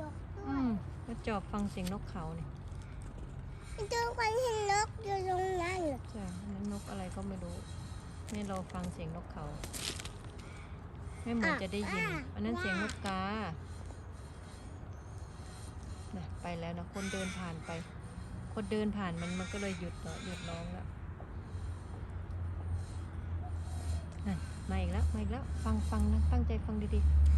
นกด้อืวยมมาจอบฟังเสียงนกเขาเนี่ยเจอคนเห็นนกอยู่ตรงนั้นเหรอใช่อันนั้นนกอะไรก็ไม่รู้นี่เราฟังเสียงนกเขาไม่เหมือนจะได้ยิน อันนั้นเสียงนกกานะไปแล้วนะคนเดินผ่านไป คนเดินผ่านมันมันก็เลยหยุดเนอะหยุดร้องแล้วนั่นมาอีกแล้วมาอีกแล้ว ฟังฟังนะตั้งใจฟังดีๆ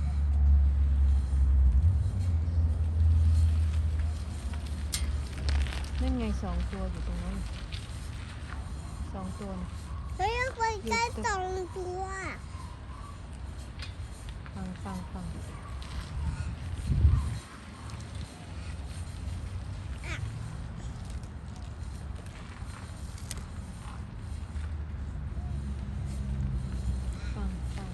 นั่นไงสองตัวอยู่ตรงนั้นสองตัวนะเฮ้ยคนใกล้สองตัวฟังฟังฟังฟังฟัง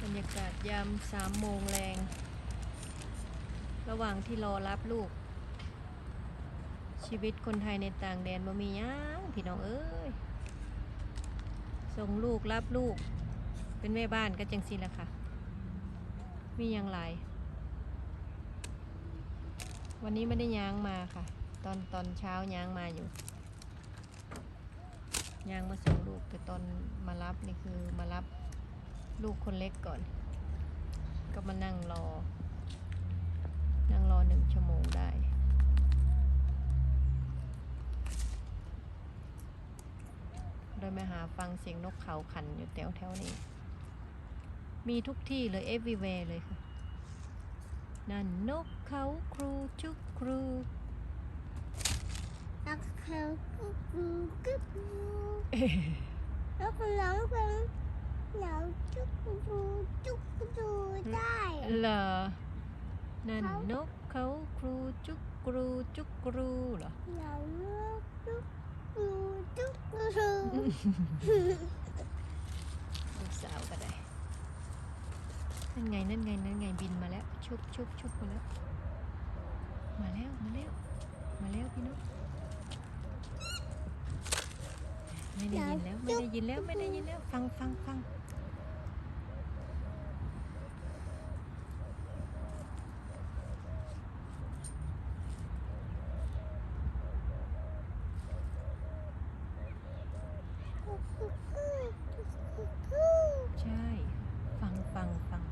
บ รรยากาศยามสามโมงแรง ระหว่างที่รอรับลูก ชีวิตคนไทยในต่างแดนบ่มีหยังพี่น้องเอ้ย ส่งลูกรับลูก เป็นแม่บ้านก็จังสิละค่ะ มียังหลาย วันนี้ไม่ได้ย้างมาค่ะ ตอนตอนเช้าย้างมาอยู่ย้างมาส่งลูกแต่ตอนมารับนี่คือมารับ ลูกคนเล็กก่อน ก็มานั่งรอ นั่งรอหนึ่งชั่วโมงได้ โดยมาหาฟังเสียงนกเขาขันอยู่แถวแถวๆนี้ มีทุกที่เลย everywhere เลยค่ะ นั่นนกเขาครูจุกครูแล้วเขากุ๊กกุ๊กกุ๊กกุ๊กแล้วคนร้องเพลงเหนาจุ๊กกุ๊กจุ๊กกุ๊กได้เหรอนั่นนกเขาครูจุกครูจุกครูเหรอเหนาจุ๊กกุ๊กจุ๊กกุ๊กลูกสาวก็ได้นั่นไงนั่นไงนั่นไงบินมาแล้วชุบชุบชุบมาแล้วมาแล้วมาแล้วมาแล้วพี่นกไม่ได้ยินแล้วไม่ได้ยินแล้วไม่ได้ยินแล้วฟังฟังฟัง ใช่ ฟังฟังฟัง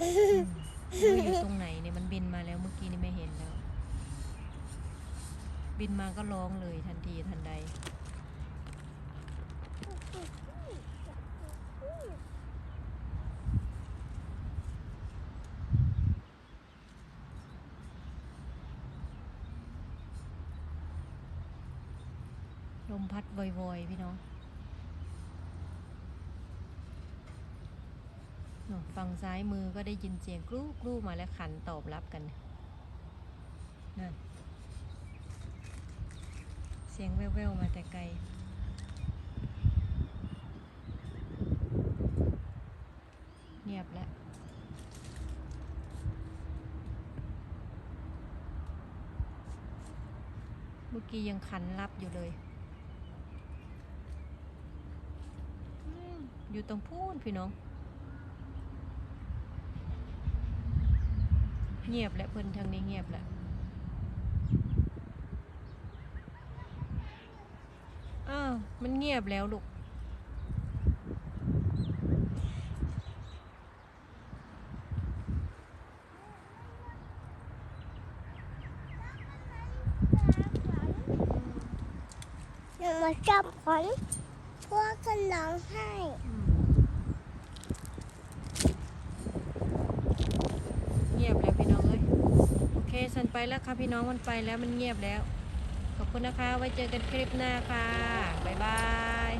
อืมไม่รู้อยู่ตรงไหนเนี่ยมันบินมาแล้วเมื่อกี้นี่ไม่เห็นแล้ว บินมาก็ร้องเลยทันทีทันใด มพัดวอยๆ พี่น้องฝั่งซ้ายมือก็ได้ยินเสียงกรูกรูมาแล้วขันตอบรับกันนั่นเสียงแว่วๆมาแต่ไกลเงียบแล้วเมื่อกี้ยังขันรับอยู่เลย อืม อยู่ตรงพูนพี่น้อง เงียบและเพิ่นทางนี้เงียบแล้วอ้าวมันเงียบแล้วลูกหนูมาจับขน พวกคนร้องไห้เงียบแล้วพี่น้องเอ้ยโอเคสันไปแล้วค่ะพี่น้องมันไปแล้วมันเงียบแล้ว ขอบคุณนะคะ ไว้เจอกันคลิปหน้าค่ะ บ๊ายบาย